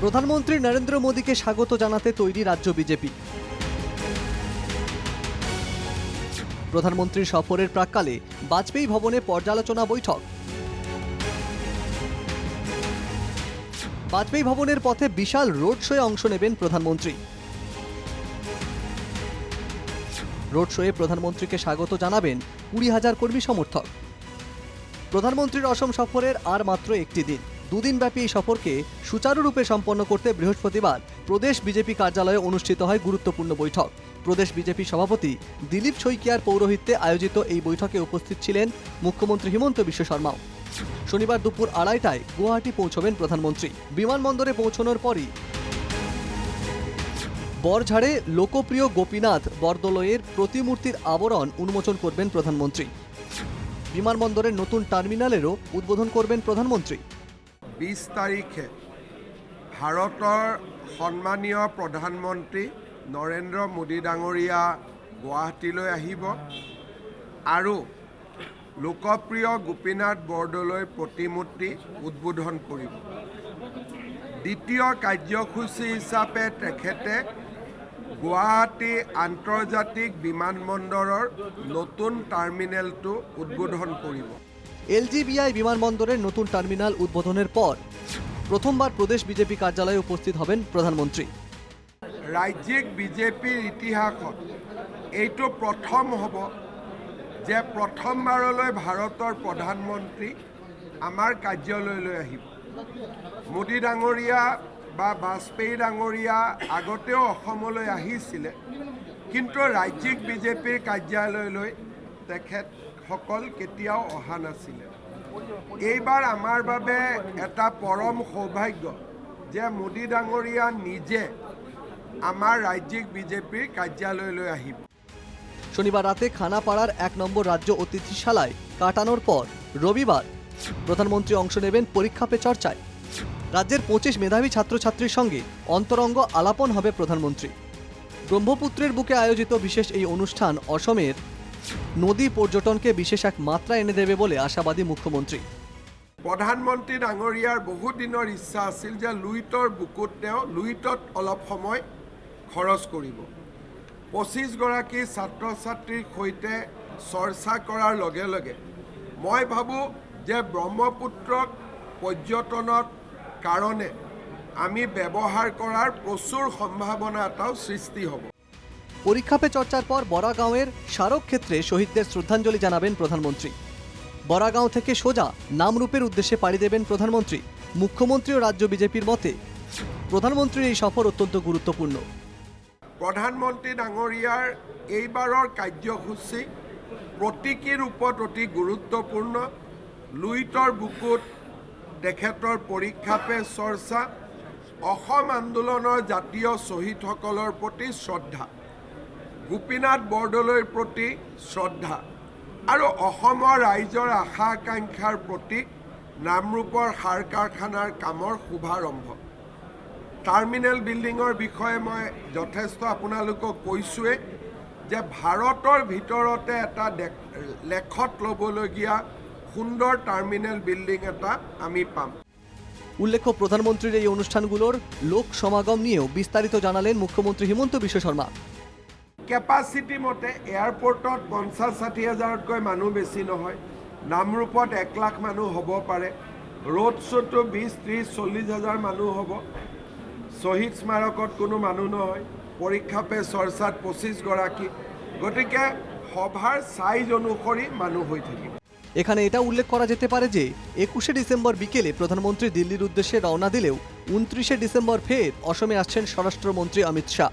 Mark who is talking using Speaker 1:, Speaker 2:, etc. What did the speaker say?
Speaker 1: প্রধানমন্ত্রী নরেন্দ্র মোদীকে স্বাগত জানাতে তৈরি রাজ্য বিজেপি। প্রধানমন্ত্রীর সফরের প্রাক্কালে বাজপেয়ী ভবনে পর্যালোচনা বৈঠক। বাজপেয়ী ভবনের পথে বিশাল রোড শোয়ে অংশ নেবেন প্রধানমন্ত্রী। রোড শোয়ে প্রধানমন্ত্রীকে স্বাগত জানাবেন কুড়ি হাজার কর্মী সমর্থক। প্রধানমন্ত্রীর অসম সফরের আর মাত্র একটি দিন। দুদিনব্যাপী এই সফরকে সুচারুরূপে সম্পন্ন করতে বৃহস্পতিবার প্রদেশ বিজেপি কার্যালয়ে অনুষ্ঠিত হয় গুরুত্বপূর্ণ বৈঠক। প্রদেশ বিজেপি সভাপতি দিলীপ শইকিয়ার পৌরোহিত্যে আয়োজিত এই বৈঠকে উপস্থিত ছিলেন মুখ্যমন্ত্রী হিমন্ত বিশ্ব শর্মাও। শনিবার দুপুর আড়াইটায় গুয়াহাটি পৌঁছবেন প্রধানমন্ত্রী। বিমানবন্দরে পৌঁছানোর পরই বরঝাড়ে লোকপ্রিয় গোপীনাথ বরদলয়ের প্রতিমূর্তির আবরণ উন্মোচন করবেন প্রধানমন্ত্রী। বিমানবন্দরের নতুন টার্মিনালেরও উদ্বোধন করবেন প্ৰধানমন্ত্রী
Speaker 2: বিছ তাৰিখে ভাৰতৰ সন্মানীয় প্ৰধানমন্ত্ৰী নৰেন্দ্ৰ মোদী ডাঙৰীয়া গুৱাহাটীলৈ আহিব আৰু লোকপ্ৰিয় গোপীনাথ বৰদলৈ প্ৰতিমূৰ্তি উদ্বোধন কৰিব। দ্বিতীয় কাৰ্যসূচী হিচাপে তেখেতে গুৱাহাটী আন্তৰ্জাতিক বিমানবন্দৰৰ নতুন টাৰ্মিনেলটো উদ্বোধন কৰিব।
Speaker 1: এলজিবিআই বিমানবন্দরের নতুন টার্মিনাল উদ্বোধনের পর প্রথমবার প্রদেশ বিজেপি কার্যালয়ে উপস্থিত হবেন প্রধানমন্ত্রী।
Speaker 2: ৰাজ্যিক বিজেপিৰ ইতিহাসত এইটো প্ৰথম হ'ব যে প্ৰথমবাৰলৈ ভাৰতৰ প্ৰধানমন্ত্ৰী আমাৰ কাৰ্যালয়লৈ আহিব। মোদী ডাঙৰীয়া বা বাজপেয়ী ডাঙৰীয়া আগতেও অসমলৈ আহিছিলে, কিন্তু ৰাজ্যিক বিজেপিৰ কাৰ্যালয়লৈ তেখেতসকল কেতিয়াও অহা নাছিলে। এইবাৰ আমাৰ বাবে এটা পৰম সৌভাগ্য যে মোদী ডাঙৰীয়া নিজে আমাৰ ৰাজ্যিক বিজেপিৰ কাৰ্যালয়লৈ আহিব।
Speaker 1: শনিবার রাতে খানাপাড়ার এক নম্বর রাজ্য অতিথিশালায় কাটানোর পর রবিবার প্রধানমন্ত্রী অংশ নেবেন পরীক্ষা পে চর্চায়। রাজ্যের পঁচিশ মেধাবী ছাত্রছাত্রীর সঙ্গে অন্তরঙ্গ আলাপন হবে প্রধানমন্ত্রী। ব্রহ্মপুত্রের বুকে আয়োজিত বিশেষ এই অনুষ্ঠান অসমের নদী পর্যটনকে বিশেষ এক মাত্রা এনে দেবে বলে আশাবাদী মুখ্যমন্ত্রী।
Speaker 2: প্ৰধানমন্ত্ৰী ডাঙৰীয়াৰ বহুদিনৰ ইচ্ছা আছিল যে লুইটৰ বুকুত তেওঁ লুইটত অলপ সময় খৰচ কৰিব। পঁচিছগৰাকী ছাত্ৰ ছাত্ৰীৰ সৈতে চৰ্চা কৰাৰ লগে লগে মই ভাবোঁ যে ব্ৰহ্মপুত্ৰক পৰ্যটনৰ কাৰণে আমি ব্যৱহাৰ কৰাৰ প্ৰচুৰ সম্ভাৱনা এটাও সৃষ্টি হ'ব।
Speaker 1: পরীক্ষা পে চর্চার পর বরাগাঁওয়ের স্মারক ক্ষেত্রে শহীদদের শ্রদ্ধাঞ্জলি জানাবেন প্রধানমন্ত্রী। বরাগাঁও থেকে সোজা নামরূপের উদ্দেশ্যে পাড়ি দেবেন প্রধানমন্ত্রী, মুখ্যমন্ত্রী ও রাজ্য বিজেপির মতে প্রধানমন্ত্রীর এই সফর অত্যন্ত গুরুত্বপূর্ণ।
Speaker 2: প্ৰধানমন্ত্ৰী ডাঙৰীয়াৰ এইবাৰৰ কাৰ্যসূচী প্ৰতীকী ৰূপত অতি গুৰুত্বপূৰ্ণ। লুইটৰ বুকুত তেখেতৰ পৰীক্ষা পে চৰ্চা, অসম আন্দোলনৰ জাতীয় শ্বহীদসকলৰ প্ৰতি শ্ৰদ্ধা। গোপীনাথ বৰদলৈৰ প্ৰতি শ্ৰদ্ধা আৰু অসমৰ ৰাইজৰ আশা আকাংক্ষাৰ প্ৰতীক নামৰূপৰ সাৰ কাৰখানাৰ কামৰ শুভাৰম্ভ। টাৰ্মিনেল বিল্ডিঙৰ বিষয়ে মই যথেষ্ট আপোনালোকক কৈছোঁৱেই যে ভাৰতৰ ভিতৰতে এটা লেখত ল'বলগীয়া সুন্দৰ টাৰ্মিনেল বিল্ডিং এটা আমি পাম।
Speaker 1: উল্লেখ্য প্রধানমন্ত্রীর এই অনুষ্ঠানগুলোর লোক সমাগম নিয়েও বিস্তারিত জানালেন মুখ্যমন্ত্রী হিমন্ত বিশ্ব শর্মা
Speaker 2: কেপাচিটি মতে এয়াৰপৰ্টত পঞ্চাছ ষাঠি হাজাৰতকৈ মানুহ বেছি নহয়। নামৰূপত এক লাখ মানুহ হ'ব পাৰে। ৰোড শ্ব'টো বিছ ত্ৰিছ চল্লিছ হাজাৰ মানুহ হ'ব। শ্বহীদ স্মাৰকত কোনো মানুহ নহয়। পৰীক্ষা পে চৰ্চাত পঁচিছগৰাকী। গতিকে সভাৰ চাইজ অনুসৰি মানুহ হৈ থাকিব।
Speaker 1: এখানে এটা উল্লেখ করা যেতে পারে যে, একুশে ডিসেম্বর বিকেলে প্রধানমন্ত্রী দিল্লির উদ্দেশ্যে রওনা দিলেও, উনত্রিশে ডিসেম্বর ফের অসমে আসছেন স্বরাষ্ট্রমন্ত্রী Amit Shah.